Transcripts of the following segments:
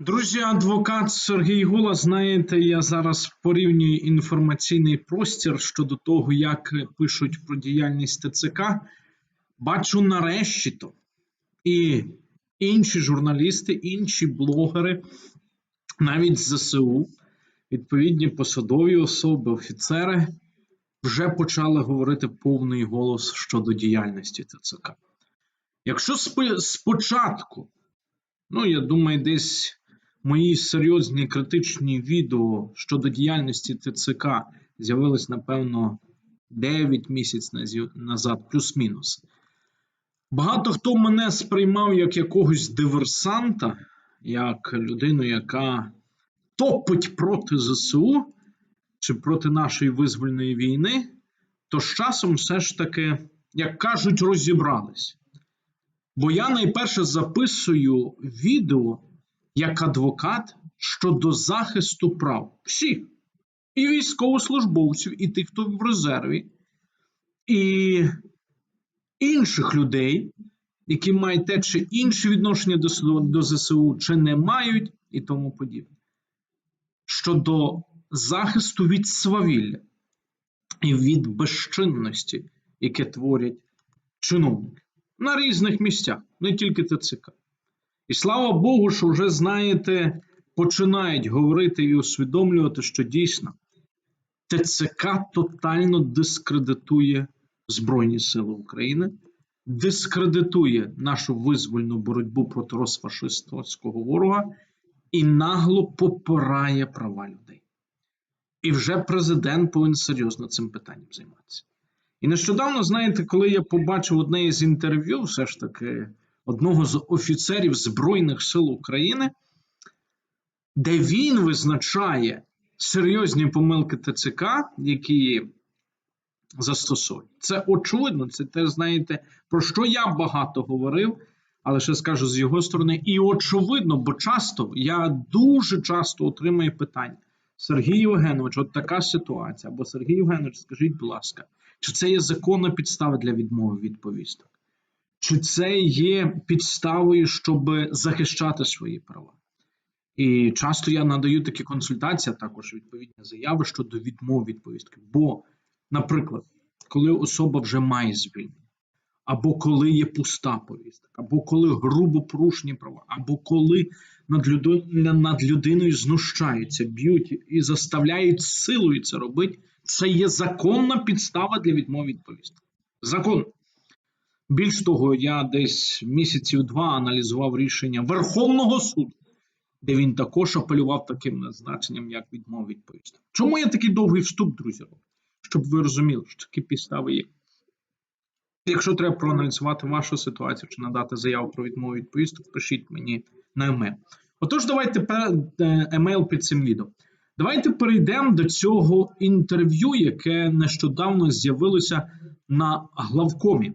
Друзі, адвокат Сергій Гула, знаєте, я зараз порівнюю інформаційний простір щодо того, як пишуть про діяльність ТЦК. Бачу нарешті то. І інші журналісти, інші блогери, навіть ЗСУ, відповідні посадові особи, офіцери, вже почали говорити повний голос щодо діяльності ТЦК. Якщо спочатку, ну я думаю, десь мої серйозні критичні відео щодо діяльності ТЦК з'явились, напевно, 9 місяців назад, плюс-мінус. Багато хто мене сприймав як якогось диверсанта, як людину, яка топить проти ЗСУ чи проти нашої визвольної війни, то з часом все ж таки, як кажуть, розібрались. Бо я найперше записую відео як адвокат щодо захисту прав всіх, і військовослужбовців, і тих, хто в резерві, і інших людей, які мають те чи інше відношення до, до ЗСУ, чи не мають, і тому подібне. Щодо захисту від свавілля і від безчинності, яке творять чиновники на різних місцях, не тільки ТЦК. І слава Богу, що вже знаєте, починають говорити і усвідомлювати, що дійсно ТЦК тотально дискредитує Збройні Сили України, дискредитує нашу визвольну боротьбу проти розфашистського ворога і нагло попирає права людей. І вже президент повинен серйозно цим питанням займатися. І нещодавно, знаєте, коли я побачив одне із інтерв'ю, все ж таки одного з офіцерів Збройних сил України, де він визначає серйозні помилки ТЦК, які застосовують. Це очевидно, це те, знаєте, про що я багато говорив, але ще скажу з його сторони, і очевидно, бо часто я дуже часто отримую питання. Сергій Євгенович, от така ситуація. Або Сергій Євгенович, скажіть, будь ласка, чи це є законна підстава для відмови від повісток? Чи це є підставою, щоб захищати свої права? І часто я надаю такі консультації, а також відповідні заяви щодо відмови від повістки. Бо, наприклад, коли особа вже має звільнення, або коли є пуста повістка, або коли грубо порушені права, або коли над, людо... над людиною знущаються, б'ють і заставляють силою це робити, це є законна підстава для відмови від повістки. Закон. Більш того, я десь місяців два аналізував рішення Верховного суду, де він також апелював таким назначенням, як відмова від. Чому я такий довгий вступ, друзі? Щоб ви розуміли, що такі підстави є. Якщо треба проаналізувати вашу ситуацію чи надати заяву про відмову від повісток, пишіть мені на емейл. Отож, давайте е, емейл під цим відео. Давайте перейдемо до цього інтерв'ю, яке нещодавно з'явилося на главкомі,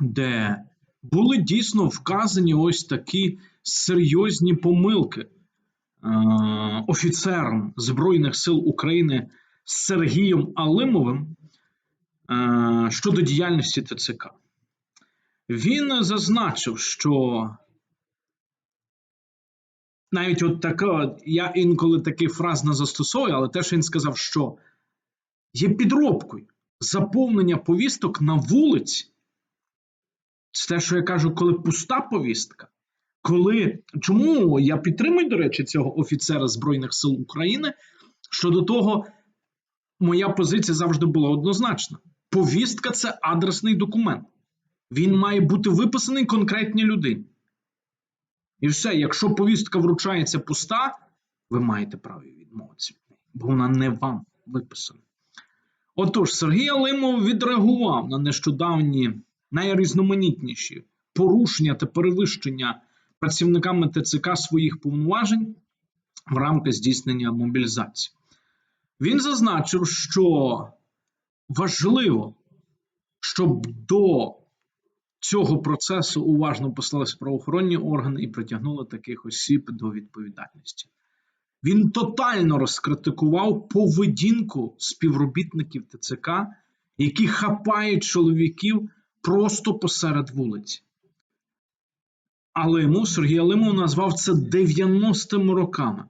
де були дійсно вказані ось такі серйозні помилки е, офіцером Збройних сил України Сергієм Алимовим е, щодо діяльності ТЦК. Він зазначив, що навіть от така, я інколи такий фраз не застосовую, але те, що він сказав, що є підробкою заповнення повісток на вулиці. Це те, що я кажу, коли пуста повістка. Коли чому я підтримую, до речі, цього офіцера Збройних сил України? Щодо того, моя позиція завжди була однозначна: повістка це адресний документ. Він має бути виписаний конкретній людині. І все, якщо повістка вручається пуста, ви маєте право відмовитися, бо вона не вам виписана. Отож, Сергій Алимов відреагував на нещодавні найрізноманітніші порушення та перевищення працівниками ТЦК своїх повноважень в рамках здійснення мобілізації. Він зазначив, що важливо, щоб до цього процесу уважно послалися правоохоронні органи і притягнули таких осіб до відповідальності. Він тотально розкритикував поведінку співробітників ТЦК, які хапають чоловіків просто посеред вулиці. Алимов, Сергій Алимов назвав це 90-ми роками.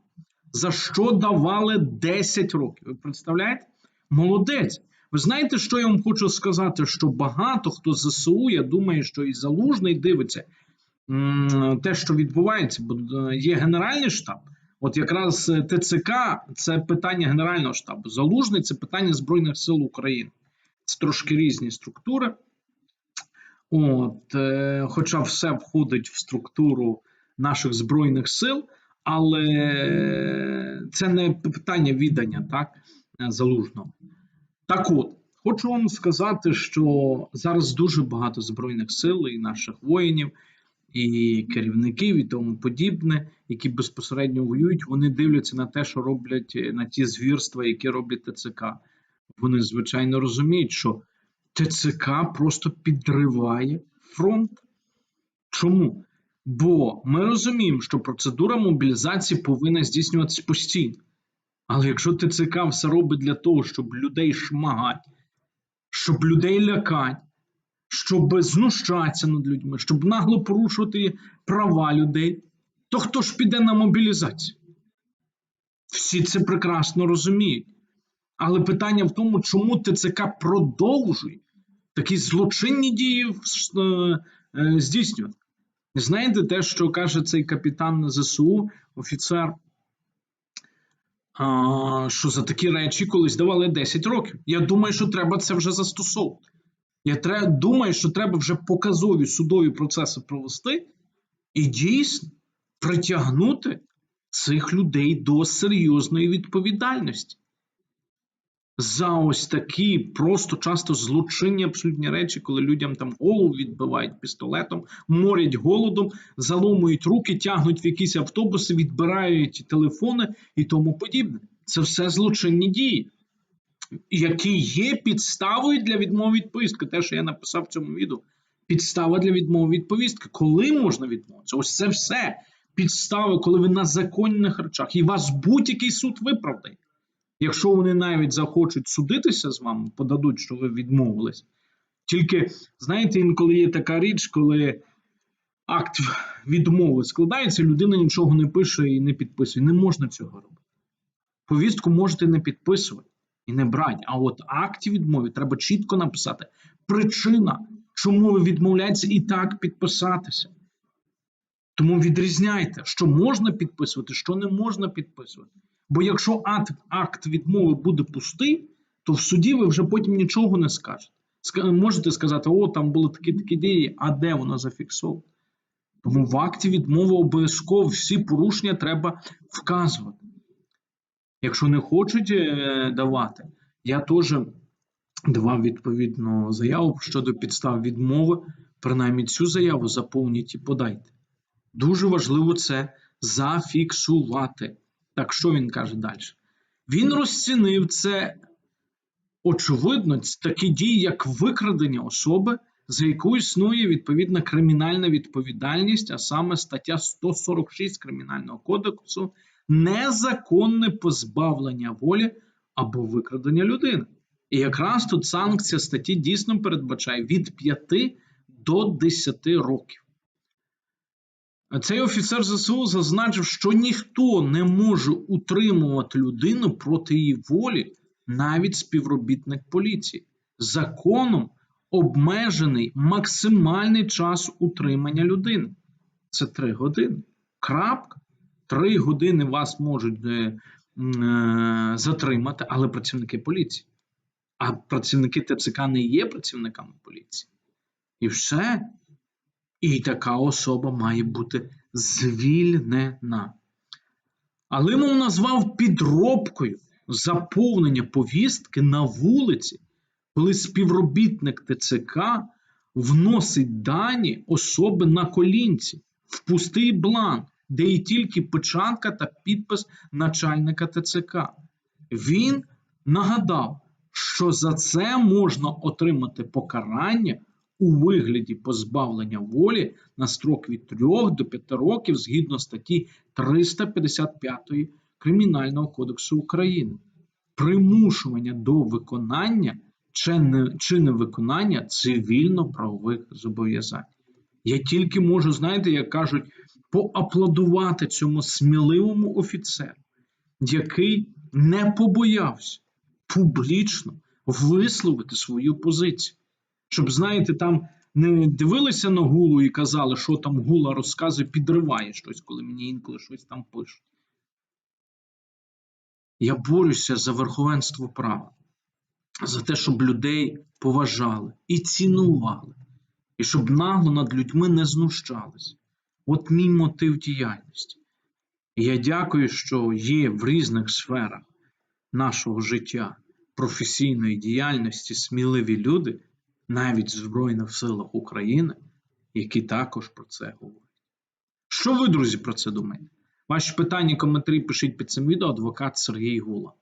За що давали 10 років? Ви представляєте? Молодець. Ви знаєте, що я вам хочу сказати? Що багато хто ЗСУ, я думаю, що і залужний дивиться те, що відбувається, бо е, є Генеральний штаб. От якраз е, ТЦК це питання Генерального штабу. Залужний це питання Збройних сил України. Це трошки різні структури. От, е, Хоча все входить в структуру наших Збройних сил, але це не питання віддання так, залужного. Так от, хочу вам сказати, що зараз дуже багато Збройних сил і наших воїнів і керівників, і тому подібне, які безпосередньо воюють, вони дивляться на те, що роблять е, на ті звірства, які роблять ТЦК. Вони звичайно розуміють, що ТЦК просто підриває фронт. Чому? Бо ми розуміємо, що процедура мобілізації повинна здійснюватися постійно. Але якщо ТЦК все робить для того, щоб людей шмагати, щоб людей лякати, щоб знущатися над людьми, щоб нагло порушувати права людей, то хто ж піде на мобілізацію? Всі це прекрасно розуміють. Але питання в тому, чому ТЦК продовжує такі злочинні дії е, е, здійснювати. Знаєте те, що каже цей капітан ЗСУ, офіцер, що за такі речі колись давали 10 років. Я думаю, що треба це вже застосовувати. Я думаю, що треба вже показові судові процеси провести і дійсно притягнути цих людей до серйозної відповідальності. За ось такі просто часто злочинні абсолютні речі, коли людям там голову відбивають пістолетом, морять голодом, заломують руки, тягнуть в якісь автобуси, відбирають телефони і тому подібне. Це все злочинні дії які є підставою для відмови від повістки. Те, що я написав в цьому відео, підстава для відмови від повістки. Коли можна відмовитися? Ось це все підстави, коли ви на законних речах, і вас будь-який суд виправдає. Якщо вони навіть захочуть судитися з вами, подадуть, що ви відмовились. Тільки, знаєте, інколи є така річ, коли акт відмови складається, людина нічого не пише і не підписує. Не можна цього робити. Повістку можете не підписувати і не брать. А от акті відмови треба чітко написати. Причина, чому ви відмовляєтеся і так підписатися. Тому відрізняйте, що можна підписувати, що не можна підписувати. Бо якщо акт, відмови буде пустий, то в суді ви вже потім нічого не скажете. Можете сказати, о, там були такі такі дії, а де воно зафіксовано? Тому в акті відмови обов'язково всі порушення треба вказувати. Якщо не хочуть е, давати, я теж давав відповідну заяву щодо підстав відмови. Принаймні цю заяву заповніть і подайте. Дуже важливо це зафіксувати. Так що він каже далі? Він розцінив це, очевидно, такі дії, як викрадення особи, за яку існує відповідна кримінальна відповідальність, а саме стаття 146 Кримінального кодексу незаконне позбавлення волі або викрадення людини. І якраз тут санкція статті дійсно передбачає від 5 до 10 років. Цей офіцер ЗСУ зазначив, що ніхто не може утримувати людину проти її волі, навіть співробітник поліції. Законом обмежений максимальний час утримання людини. Це 3 години. Крапка. Три години вас можуть е, е, затримати, але працівники поліції. А працівники ТЦК не є працівниками поліції. І все. І така особа має бути звільнена. Але мов назвав підробкою заповнення повістки на вулиці, коли співробітник ТЦК вносить дані особи на колінці в пустий бланк де і тільки печатка та підпис начальника ТЦК. Він нагадав, що за це можна отримати покарання у вигляді позбавлення волі на строк від 3 до 5 років згідно статті 355 Кримінального кодексу України. Примушування до виконання чи невиконання цивільно-правових зобов'язань. Я тільки можу, знаєте, як кажуть, поаплодувати цьому сміливому офіцеру, який не побоявся публічно висловити свою позицію. Щоб, знаєте, там не дивилися на гулу і казали, що там гула розказує, підриває щось, коли мені інколи щось там пишуть. Я борюся за верховенство права, за те, щоб людей поважали і цінували, і щоб нагло над людьми не знущались. От мій мотив діяльності. Я дякую, що є в різних сферах нашого життя, професійної діяльності сміливі люди, навіть Збройних силах України, які також про це говорять. Що ви, друзі, про це думаєте? Ваші питання, коментарі пишіть під цим відео адвокат Сергій Гула.